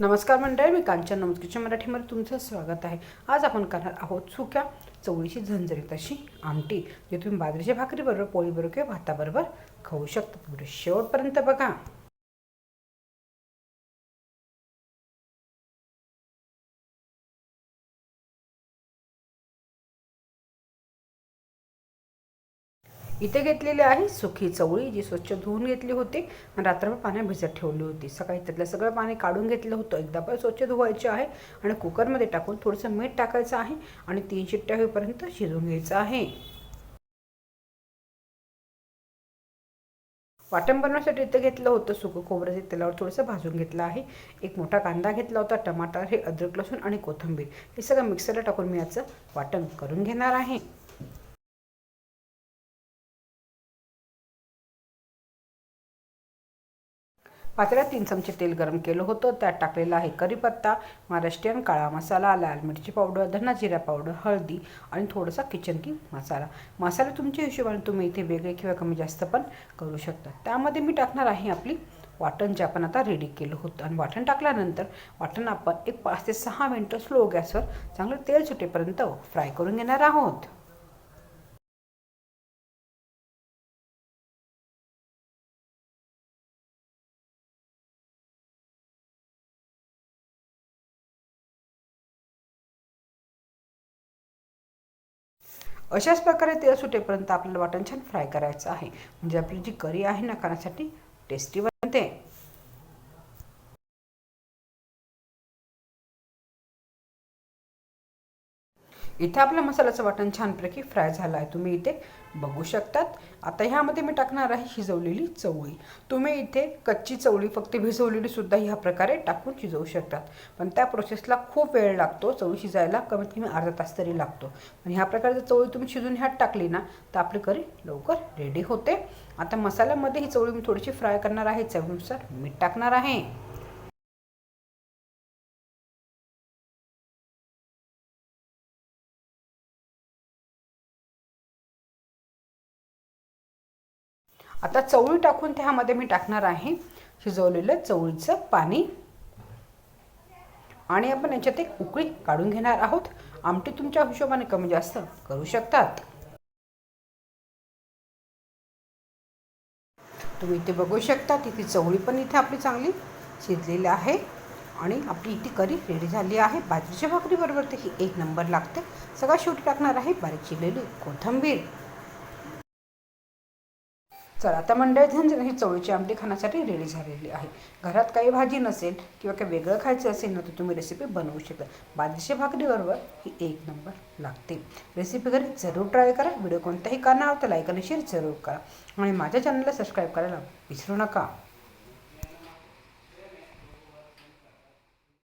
नमस्कार मंडळी मी कांचन नमस्कारच्या मराठीमध्ये तुमचं स्वागत आहे. आज आपण करणार आहोत सुक्या चवळीची झणझणीत अशी आमटी जी तुम्ही बाजरीच्या भाकरीबरोबर पोळीबरोबर किंवा भाताबरोबर खाऊ शकता. व्हिडिओ शेवटपर्यंत बघा. इथे घेतलेली आहे सुखी चवळी जी स्वच्छ धुवून घेतली होती आणि रात्रभर पाण्यात भिजत ठेवली होती. सकाळी त्यातलं सगळं पाणी काढून घेतलं होतं. एकदा पण स्वच्छ धुवायचे आहे आणि कुकरमध्ये टाकून थोडंसं मीठ टाकायचं आहे आणि तीन शिट्ट्या होईपर्यंत शिजवून घ्यायचं आहे. वाटण बनवण्यासाठी इथं घेतलं होतं सुकं खोबरं ते तेलावर थोडंसं भाजून घेतलं आहे. एक मोठा कांदा घेतला होता टमाटर हे अद्रक लसूण आणि कोथिंबीर. हे सगळं मिक्सरला टाकून मी याचं वाटण करून घेणार आहे. पातेल्यात तीन चमचे तेल गरम केलं होतं. त्यात टाकलेला आहे करीपत्ता महाराष्ट्रीयन काळा मसाला लाल मिरची पावडर धना जिरा पावडर हळदी आणि थोडासा किचन किंग मसाला. मसाला तुमच्या हिशोबाने तुम्ही इथे वेगळे किंवा कमी जास्त पण करू शकता. त्यामध्ये मी टाकणार आहे आपली वाटण जे आपण आता रेडी केलं होतं. आणि वाटण टाकल्यानंतर वाटण आपण एक पाच ते सहा मिनटं स्लो गॅसवर चांगलं तेल सुटेपर्यंत फ्राय करून घेणार आहोत. अशाच प्रकारे तेल सुटेपर्यंत आपल्याला वाटण छान फ्राय करायचं आहे. म्हणजे आपली जी करी आहे ना खाण्यासाठी टेस्टी बनते. इथे आपला मसाल्याचं वाटण छानपैकी फ्राय झालं आहे तुम्ही इथे बघू शकतात. आता ह्यामध्ये मी टाकणार आहे शिजवलेली चवळी. तुम्ही इथे कच्ची चवळी फक्त भिजवलेली सुद्धा ह्या प्रकारे टाकून शिजवू शकतात. पण त्या प्रोसेसला खूप वेळ लागतो. चवळी शिजायला कमीत कमी अर्धा तास तरी लागतो. पण ह्या प्रकारे जर चवळी तुम्ही शिजून ह्यात टाकली ना तर आपली करी लवकर रेडी होते. आता मसाल्यामध्ये ही चवळी मी थोडीशी फ्राय करणार आहे. चवीनुसार मीठ टाकणार आहे. आता चवळी टाकून त्यामध्ये मी टाकणार आहे शिजवलेलं चवळीचं पाणी. आणि आपण याच्यात एक उकळी काढून घेणार आहोत. आमटी तुमच्या हिशोबाने कमी जास्त करू शकतात. तुम्ही इथे बघू शकता तिथे चवळी पण इथे आपली चांगली शिजलेली आहे. आणि आपली इथे करी रेडी झाली आहे. बाजरीच्या भाकरीबरोबर तर ही एक नंबर लागते. सगळा शेवटी टाकणार आहे बारीक चिरलेली कोथिंबीर. चला आता मंडळी झंझण ही चवळीची आमटी खाण्यासाठी रेडी झालेली आहे. घरात काही भाजी नसेल किंवा काही वेगळं खायचं असेल ना तर तुम्ही रेसिपी बनवू शकता. बाजरीच्या भाकरीबरोबर ही एक नंबर लागते. रेसिपी घरी जरूर ट्राय करा. व्हिडिओ कोणताही करणार तर लाईक आणि शेअर जरूर करा. आणि माझ्या चॅनलला सबस्क्राईब करायला विसरू नका.